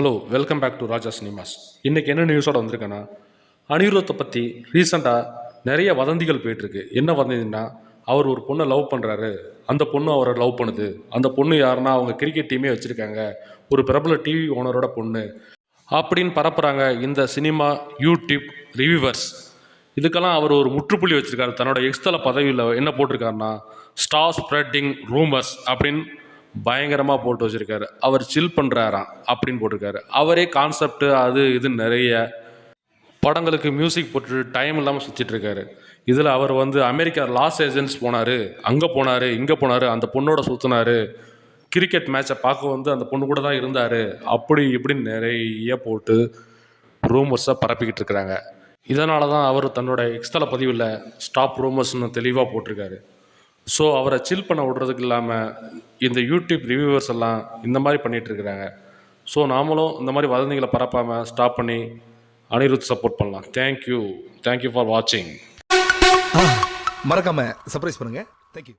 Hello welcome back to Raja cinemas. இன்றைக்கி என்ன நியூஸோட வந்திருக்கேன்னா அனிருத்தை பற்றி ரீசெண்டாக நிறைய வதந்திகள் போயிட்டுருக்கு. என்ன வதந்தின்னா அவர் ஒரு பொண்ணை லவ் பண்ணுறாரு அந்த பொண்ணு அவரை லவ் பண்ணுது. அந்த பொண்ணு யாருன்னா அவங்க கிரிக்கெட் டீமே வச்சுருக்காங்க. ஒரு பிரபல டிவி ஓனரோட பொண்ணு. அப்படின்னு பரப்புகிறாங்க இந்த சினிமா யூடியூப் ரிவ்யூவர்ஸ் இதுக்கெல்லாம் அவர் ஒரு முற்றுப்புள்ளி வச்சுருக்காரு. தன்னோட எக்ஸ்தல பதவியில் என்ன போட்டிருக்காருன்னா ஸ்டார் ஸ்ப்ரெட்டிங் ரூமர்ஸ் அப்படின்னு பயங்கரமாக போட்டு வச்சுருக்காரு. அவர் சில் பண்ணுறாராம் அப்படின்னு போட்டிருக்காரு. அவரே கான்செப்ட் அது இது நிறைய படங்களுக்கு மியூசிக் போட்டு டைம் இல்லாமல் சுற்றிட்டுருக்காரு இதில் அவர் வந்து அமெரிக்கா லாஸ் ஏஜென்ட்ஸ் போனார் அங்கே போனார் இங்கே போனார் அந்த பொண்ணோட சுற்றினார் கிரிக்கெட் மேட்சை பார்க்க வந்து அந்த பொண்ணு கூட தான் இருந்தார். அப்படி இப்படின்னு நிறைய போட்டு ரூமர்ஸாக பரப்பிக்கிட்டு இருக்கிறாங்க. இதனால தான் அவர் தன்னோட எக்ஸ்தல பதிவில் ஸ்டாப் ரூமர்ஸ்னு தெளிவாக போட்டிருக்காரு. ஸோ அவரை சில் பண்ண விடுறதுக்கு இல்லாமல் இந்த யூடியூப் ரிவ்யூவர்ஸ் எல்லாம் இந்த மாதிரி பண்ணிகிட்டு இருக்கிறாங்க. ஸோ நாமளும் இந்த மாதிரி வதந்திகளை பரப்பாமல் ஸ்டாப் பண்ணி அனிருத் சப்போர்ட் பண்ணலாம். Thank you thank you for வாட்சிங் மறக்காமல் சர்ப்ரைஸ் பண்ணுங்கள்